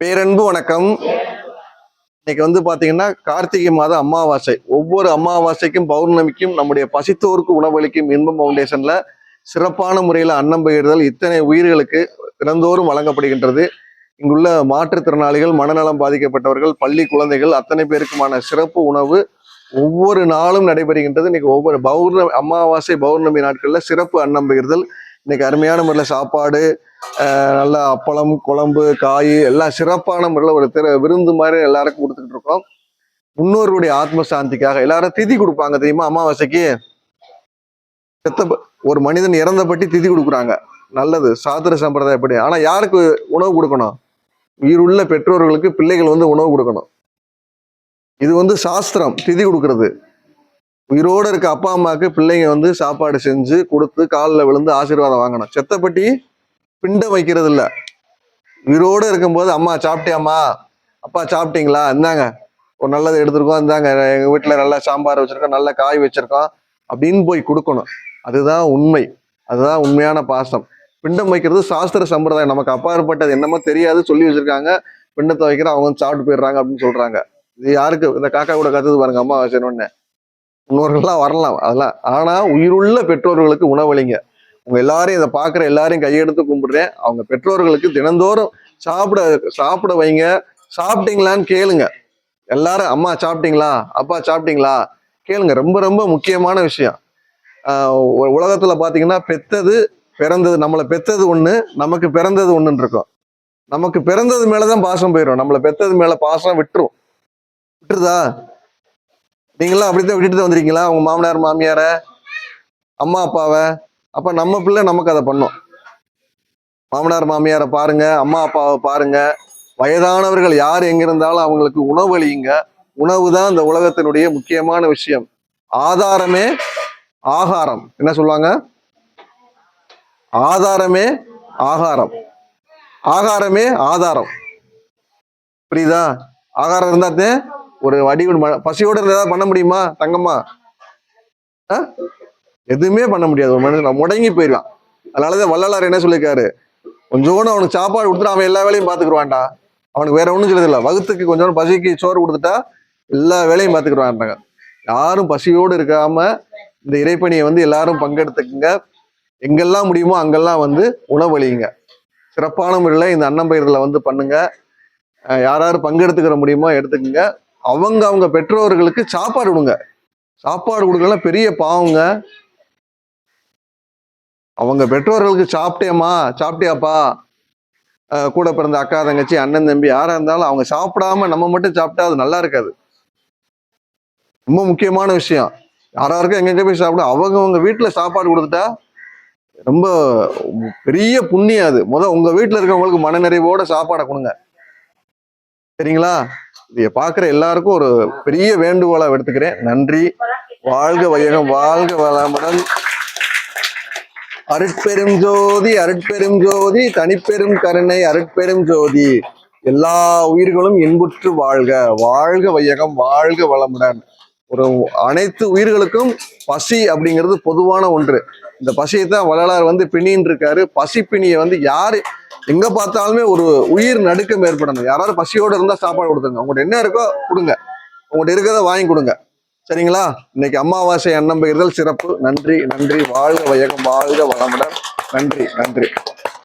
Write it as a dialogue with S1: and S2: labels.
S1: பேரன்பு வணக்கம். இன்னைக்கு வந்து பாத்தீங்கன்னா கார்த்திகை மாத அமாவாசை. ஒவ்வொரு அமாவாசைக்கும் பௌர்ணமிக்கும் நம்முடைய பசித்தோருக்கு உணவளிக்கும் இன்பம் ஃபவுண்டேஷன்ல சிறப்பான முறையில் அன்னம் பகிர்தல் இத்தனை உயிர்களுக்கு தினந்தோறும் வழங்கப்படுகின்றது. இங்குள்ள மாற்றுத்திறனாளிகள் மனநலம் பாதிக்கப்பட்டவர்கள் பள்ளி குழந்தைகள் அத்தனை பேருக்குமான சிறப்பு உணவு ஒவ்வொரு நாளும் நடைபெறுகின்றது. இன்னைக்கு ஒவ்வொரு பௌர்ணமி அமாவாசை பௌர்ணமி நாட்களில் சிறப்பு அன்னம் பகிர்தல் இன்னைக்கு அருமையான முறையில் சாப்பாடு நல்ல அப்பளம் குழம்பு காய் எல்லாம் சிறப்பான முறையில் ஒரு திரு விருந்து மாதிரி எல்லாருக்கும் கொடுத்துக்கிட்டு இருக்கோம். முன்னோர்களுடைய ஆத்ம சாந்திக்காக எல்லாரும் திதி கொடுப்பாங்க தெரியுமா அமாவாசைக்கு? செத்த ஒரு மனிதன் இறந்த திதி கொடுக்குறாங்க. நல்லது சாத்திர சம்பிரதாயப்படி ஆனால் யாருக்கு உணவு கொடுக்கணும்? உயிருள்ள பெற்றோர்களுக்கு பிள்ளைகள் வந்து உணவு கொடுக்கணும். இது வந்து சாஸ்திரம் திதி கொடுக்கறது. உயிரோடு இருக்க அப்பா அம்மாவுக்கு பிள்ளைங்க வந்து சாப்பாடு செஞ்சு கொடுத்து காலில் விழுந்து ஆசீர்வாதம் வாங்கணும். செத்தப்பட்டி பிண்டம் வைக்கிறது இல்லை உயிரோட இருக்கும்போது அம்மா சாப்பிட்டியாம்மா? அப்பா சாப்பிட்டீங்களா? இந்தாங்க. ஒரு நல்லது எடுத்திருக்கோம். இந்தாங்க. எங்கள் வீட்டில் நல்லா சாம்பார் வச்சுருக்கோம். நல்ல காய் வச்சுருக்கோம். அப்படின்னு போய் கொடுக்கணும். அதுதான் உண்மை. அதுதான் உண்மையான பாசம். பிண்டம் வைக்கிறது சாஸ்திர சம்பிரதாயம். நமக்கு அப்பாற்பட்டது என்னமோ தெரியாது. சொல்லி வச்சிருக்காங்க. பிண்டத்தை வைக்கிற அவங்க வந்து சாப்பிட்டு போயிடுறாங்க அப்படின்னு சொல்கிறாங்க இது யாருக்கு? இந்த காக்கா கூட கற்றுது பாருங்க அம்மா வச்சுருவோன்னே முன்னோர்கள்லாம் வரலாம். அதெல்லாம் ஆனால் உயிருள்ள பெற்றோர்களுக்கு உணவளிங்க. உங்கள் எல்லாரையும் இதை பார்க்குற எல்லாரையும் கையெடுத்து கும்பிடுறேன். அவங்க பெற்றோர்களுக்கு தினந்தோறும் சாப்பிட சாப்பிட வைங்க. சாப்பிட்டீங்களான்னு கேளுங்க. எல்லாரும் அம்மா சாப்பிட்டீங்களா? அப்பா சாப்பிட்டீங்களா? கேளுங்க. ரொம்ப ரொம்ப முக்கியமான விஷயம். உலகத்தில் பார்த்தீங்கன்னா பெத்தது பிறந்தது நம்மளை பெத்தது ஒன்று நமக்கு பிறந்தது ஒண்ணுன்னு இருக்கும். நமக்கு பிறந்தது மேலே தான் பாசம் போயிடும் நம்மளை பெத்தது மேலே பாசம் விட்டுரும். விட்டுருதா? நீங்களாம் அப்படித்தான் விட்டுட்டு தான் உங்கள் உங்க மாமனார் மாமியார அம்மா அப்பாவை? அப்ப நம்ம பிள்ளை நமக்கு அதை பண்ணும். மாமனார் மாமியாரை பாருங்க அம்மா அப்பாவை பாருங்க. வயதானவர்கள் யார் எங்க இருந்தாலும் அவங்களுக்கு உணவு அழியுங்க உணவு தான் இந்த உலகத்தினுடைய முக்கியமான விஷயம். ஆதாரமே ஆகாரம். என்ன சொல்லுவாங்க? ஆதாரமே ஆகாரம். ஆகாரமே ஆதாரம். புரியுதா? ஆகாரம் இருந்தாத்தே ஒரு வடிவ பசியோட ஏதாவது பண்ண முடியுமா தங்கம்மா? ஆ? எதுவுமே பண்ண முடியாது. ஒரு மனுஷன் முடங்கி போயிடலாம் அதனாலதான் வள்ளலார் என்ன சொல்லியிருக்காரு? கொஞ்சோண்டு அவனுக்கு சாப்பாடு கொடுத்துட்டு அவன் எல்லா வேலையும் பார்த்துக்குருவான்டா. அவனுக்கு வேற ஒன்றும் சொல்லுது இல்லை வகுத்துக்கு கொஞ்சோண்டு பசிக்கு சோறு கொடுத்துட்டா எல்லா வேலையும் பார்த்துக்குருவான்றாங்க. யாரும் பசியோடு இருக்காம இந்த இறைப்பணியை வந்து எல்லாரும் பங்கெடுத்துக்குங்க. எங்கெல்லாம் முடியுமோ அங்கெல்லாம் வந்து உணவழியுங்க சிறப்பான முறையில் இந்த அன்னம்பயிரில் வந்து பண்ணுங்க. யார் யார் பங்கெடுத்துக்கிற முடியுமோ எடுத்துக்கங்க. அவங்க அவங்க பெற்றோர்களுக்கு சாப்பாடு கொடுங்க. சாப்பாடு கொடுக்கலாம் பெரிய பாவங்க. அவங்க பெற்றோர்களுக்கு சாப்பிட்டேம்மா சாப்பிட்டியாப்பா. கூட பிறந்த அக்கா தங்கச்சி அண்ணன் தம்பி யாரா இருந்தாலும் அவங்க சாப்பிடாம நம்ம மட்டும் சாப்பிட்டா அது நல்லா இருக்காது. ரொம்ப முக்கியமான விஷயம். யாராருக்கும் எங்கெங்க போய் சாப்பிட அவங்க உங்க வீட்டுல சாப்பாடு கொடுத்துட்டா ரொம்ப பெரிய புண்ணியம் அது. முத உங்க வீட்டுல இருக்கவங்களுக்கு மனநிறைவோட சாப்பாடை கொடுங்க. சரிங்களா? இதை பார்க்குற எல்லாருக்கும் ஒரு பெரிய வேண்டுகோளா எடுத்துக்கிறேன் நன்றி. வாழ்க வையகம் வாழ்க வளமுடன். அருட்பெரும் ஜோதி அருட்பெரும் ஜோதி தனிப்பெரும் கருணை அருட்பெரும் ஜோதி. எல்லா உயிர்களும் இன்புற்று வாழ்க. வாழ்க வையகம் வாழ்க வளமுடன். ஒரு அனைத்து உயிர்களுக்கும் பசி அப்படிங்கிறது பொதுவான ஒன்று. இந்த பசியை தான் வள்ளலார் வந்து பிணின்னு இருக்காரு பசி பிணியை வந்து யாரு எங்க பார்த்தாலுமே ஒரு உயிர் நடுக்கம் ஏற்படணும். யாராவது பசியோட இருந்தா சாப்பாடு கொடுத்துருங்க. உங்கள்கிட்ட என்ன இருக்கோ கொடுங்க. உங்கள்கிட்ட இருக்கிறத வாங்கி கொடுங்க. சரிங்களா? இன்னைக்கு அமாவாசை அன்னம் பகிர்தல் சிறப்பு. நன்றி நன்றி. வாழ்க வயகம் வாழ்க வளமுடன். நன்றி நன்றி.